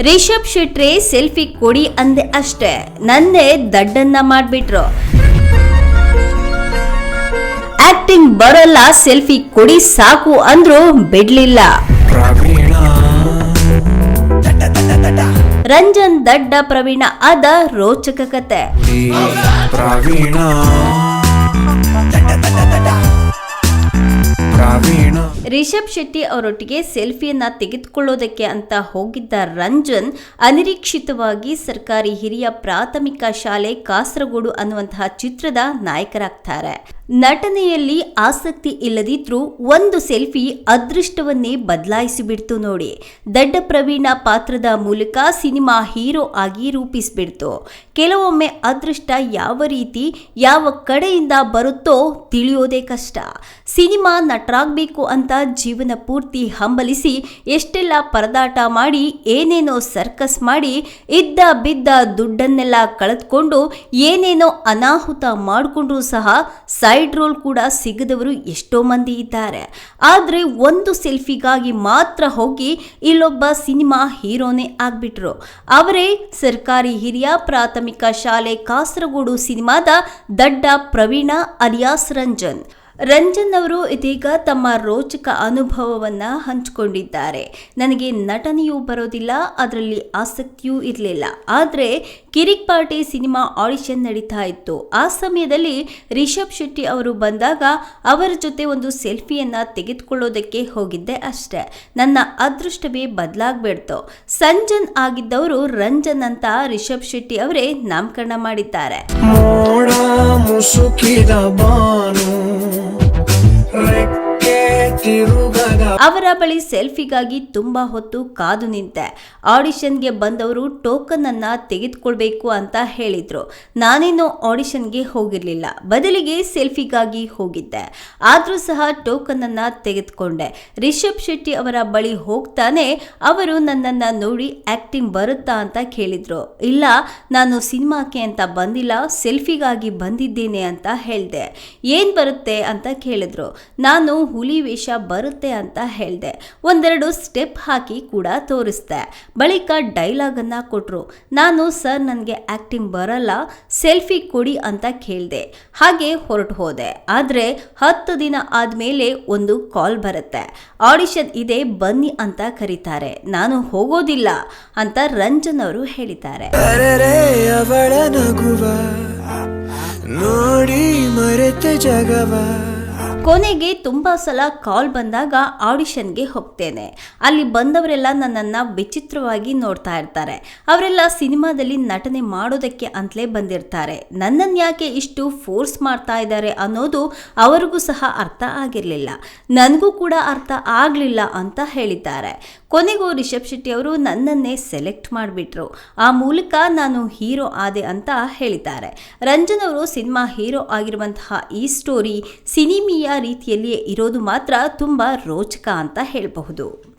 Rishabh ಶೆಟ್ರೆ selfie ಕೊಡಿ ಅಂದೆ ಅಷ್ಟೇ. ನಂದೇ ದಡ್ಡನ್ನ ಮಾಡ್ಬಿಟ್ರು. ಆಕ್ಟಿಂಗ್ ಬರಲ್ಲ, ಸೆಲ್ಫಿ ಕೊಡಿ ಸಾಕು ಅಂದ್ರು ಬಿಡ್ಲಿಲ್ಲ. ರಂಜನ್ ದಡ್ಡ ಪ್ರವೀಣ ಆದ ರೋಚಕ ಕತೆ. ರಿಷಬ್ ಶೆಟ್ಟಿ ಅವರೊಟ್ಟಿಗೆ ಸೆಲ್ಫಿಯನ್ನ ತೆಗೆದುಕೊಳ್ಳೋದಕ್ಕೆ ಅಂತ ಹೋಗಿದ್ದ ರಂಜನ್, ಅನಿರೀಕ್ಷಿತವಾಗಿ ಸರ್ಕಾರಿ ಹಿರಿಯ ಪ್ರಾಥಮಿಕ ಶಾಲೆ ಕಾಸರಗೋಡು ಅನ್ನುವಂತಹ ಚಿತ್ರದ ನಾಯಕರಾಗ್ತಾರೆ. ನಟನೆಯಲ್ಲಿ ಆಸಕ್ತಿ ಇಲ್ಲದಿದ್ರೂ ಒಂದು ಸೆಲ್ಫಿ ಅದೃಷ್ಟವನ್ನೇ ಬದಲಾಯಿಸಿಬಿಡ್ತು ನೋಡಿ. ದಡ್ಡ ಪ್ರವೀಣ ಪಾತ್ರದ ಮೂಲಕ ಸಿನಿಮಾ ಹೀರೋ ಆಗಿ ರೂಪಿಸಿಬಿಡ್ತು. ಕೆಲವೊಮ್ಮೆ ಅದೃಷ್ಟ ಯಾವ ರೀತಿ, ಯಾವ ಕಡೆಯಿಂದ ಬರುತ್ತೋ ತಿಳಿಯೋದೇ ಕಷ್ಟ. ಸಿನಿಮಾ ನಟರಾಗಬೇಕು ಅಂತ ಜೀವನ ಪೂರ್ತಿ ಹಂಬಲಿಸಿ ಎಷ್ಟೆಲ್ಲ ಪರದಾಟ ಮಾಡಿ, ಏನೇನೋ ಸರ್ಕಸ್ ಮಾಡಿ, ಇದ್ದ ಬಿದ್ದ ದುಡ್ಡನ್ನೆಲ್ಲ ಕಳೆದುಕೊಂಡು ಏನೇನೋ ಅನಾಹುತ ಮಾಡಿಕೊಂಡ್ರೂ ಸಹ ಸೈಡ್ ರೋಲ್ ಕೂಡ ಸಿಗದವರು ಎಷ್ಟೋ ಮಂದಿ ಇದ್ದಾರೆ. ಆದರೆ ಒಂದು ಸೆಲ್ಫಿಗಾಗಿ ಮಾತ್ರ ಹೋಗಿ ಇಲ್ಲೊಬ್ಬ ಸಿನಿಮಾ ಹೀರೋನೇ ಆಗ್ಬಿಟ್ರು. ಅವರೇ ಸರ್ಕಾರಿ ಹಿರಿಯ ಪ್ರಾಥಮಿಕ ಶಾಲೆ ಕಾಸರಗೋಡು ಸಿನಿಮಾದ ದಡ್ಡ ಪ್ರವೀಣ ಅಲಿಯಾಸ್ ರಂಜನ್. ರಂಜನ್ ಅವರು ಇದೀಗ ತಮ್ಮ ರೋಚಕ ಅನುಭವವನ್ನ ಹಂಚಿಕೊಂಡಿದ್ದಾರೆ. ನನಗೆ ನಟನೆಯೂ ಬರೋದಿಲ್ಲ, ಅದರಲ್ಲಿ ಆಸಕ್ತಿಯೂ ಇರಲಿಲ್ಲ. ಆದರೆ ಕಿರಿಕ್ ಪಾರ್ಟಿ ಸಿನಿಮಾ ಆಡಿಷನ್ ನಡೀತಾ ಇತ್ತು. ಆ ಸಮಯದಲ್ಲಿ ರಿಷಬ್ ಶೆಟ್ಟಿ ಅವರು ಬಂದಾಗ ಅವರ ಜೊತೆ ಒಂದು ಸೆಲ್ಫಿಯನ್ನು ತೆಗೆದುಕೊಳ್ಳೋದಕ್ಕೆ ಹೋಗಿದ್ದೆ ಅಷ್ಟೇ. ನನ್ನ ಅದೃಷ್ಟವೇ ಬದಲಾಗಬೇಡ್ತು. ಸಂಜನ್ ಆಗಿದ್ದವರು ರಂಜನ್ ಅಂತ ರಿಷಬ್ ಶೆಟ್ಟಿ ಅವರೇ ನಾಮಕರಣ ಮಾಡಿದ್ದಾರೆ. ಮೋಡ ಅವರ ಬಳಿ ಸೆಲ್ಫಿಗಾಗಿ ತುಂಬಾ ಹೊತ್ತು ಕಾದು ನಿಂತೆ. ಆಡಿಷನ್ಗೆ ಬಂದವರು ಟೋಕನ್ ಅನ್ನ ತೆಗೆದುಕೊಳ್ಬೇಕು ಅಂತ ಹೇಳಿದ್ರು. ನಾನೇನು ಆಡಿಷನ್ಗೆ ಹೋಗಿರ್ಲಿಲ್ಲ. ಬದಲಿಗೆ ಸೆಲ್ಫಿಗಾಗಿ ಹೋಗಿದ್ದೆ. ಆದ್ರೂ ಸಹ ಟೋಕನ್ ಅನ್ನ ತೆಗೆದುಕೊಂಡೆ. ರಿಷಬ್ ಶೆಟ್ಟಿ ಅವರ ಬಳಿ ಹೋಗ್ತಾನೆ ಅವರು ನನ್ನನ್ನ ನೋಡಿ ಆಕ್ಟಿಂಗ್ ಬರುತ್ತಾ ಅಂತ ಕೇಳಿದ್ರು. ಇಲ್ಲ, ನಾನು ಸಿನಿಮಾಕ್ಕೆ ಅಂತ ಬಂದಿಲ್ಲ, ಸೆಲ್ಫಿಗಾಗಿ ಬಂದಿದ್ದೇನೆ ಅಂತ ಹೇಳಿದೆ. ಏನ್ ಬರುತ್ತೆ ಅಂತ ಕೇಳಿದ್ರು. ನಾನು ಹುಲಿ ವೇಷ ಬರುತ್ತೆ ಅಂತ ಹೇಳಿದೆ. ಒಂದೆರಡು ಸ್ಟೆಪ್ ಹಾಕಿ ಕೂಡ ತೋರಿಸ್ದೆ. ಬಳಿಕ ಡೈಲಾಗ್ ಅನ್ನ ಕೊಟ್ರು. ನಾನು, ಸರ್, ನನಗೆ ಆಕ್ಟಿಂಗ್ ಬರಲ್ಲ. ಸೆಲ್ಫಿ ಕೊಡಿ ಅಂತ ಕೇಳಿದೆ. ಹಾಗೆ ಹೊರಟು ಹೋದೆ. ಆದರೆ ಹತ್ತು ದಿನ ಆದ್ಮೇಲೆ ಒಂದು ಕಾಲ್ ಬರುತ್ತೆ. ಆಡಿಷನ್ ಇದೆ, ಬನ್ನಿ ಅಂತ ಕರೀತಾರೆ. ನಾನು ಹೋಗೋದಿಲ್ಲ ಅಂತ ರಂಜನ್ ಅವರು ಹೇಳಿದ್ದಾರೆ. ನೋಡಿ ಮರೆತ ಜಗವ. ಕೊನೆಗೆ ತುಂಬ ಸಲ ಕಾಲ್ ಬಂದಾಗ ಆಡಿಷನ್ಗೆ ಹೋಗ್ತೇನೆ. ಅಲ್ಲಿ ಬಂದವರೆಲ್ಲ ನನ್ನನ್ನು ವಿಚಿತ್ರವಾಗಿ ನೋಡ್ತಾ ಇರ್ತಾರೆ. ಅವರೆಲ್ಲ ಸಿನಿಮಾದಲ್ಲಿ ನಟನೆ ಮಾಡೋದಕ್ಕೆ ಅಂತಲೇ ಬಂದಿರ್ತಾರೆ. ನನ್ನನ್ನು ಯಾಕೆ ಇಷ್ಟು ಫೋರ್ಸ್ ಮಾಡ್ತಾ ಇದ್ದಾರೆ ಅನ್ನೋದು ಅವರಿಗೂ ಸಹ ಅರ್ಥ ಆಗಿರಲಿಲ್ಲ. ನನಗೂ ಕೂಡ ಅರ್ಥ ಆಗಲಿಲ್ಲ ಅಂತ ಹೇಳಿದ್ದಾರೆ. ಕೊನೆಗೂ ರಿಷಬ್ ಶೆಟ್ಟಿ ಅವರು ನನ್ನನ್ನೇ ಸೆಲೆಕ್ಟ್ ಮಾಡಿಬಿಟ್ರು. ಆ ಮೂಲಕ ನಾನು ಹೀರೋ ಆದೆ ಅಂತ ಹೇಳಿದ್ದಾರೆ. ರಂಜನ್ ಅವರು ಸಿನಿಮಾ ಹೀರೋ ಆಗಿರುವಂತಹ ಈ ಸ್ಟೋರಿ ಸಿನಿಮೀಯ ರೀತಿಯಲ್ಲಿಯೇ ಇರೋದು ಮಾತ್ರ ತುಂಬ ರೋಚಕ ಅಂತ ಹೇಳಬಹುದು.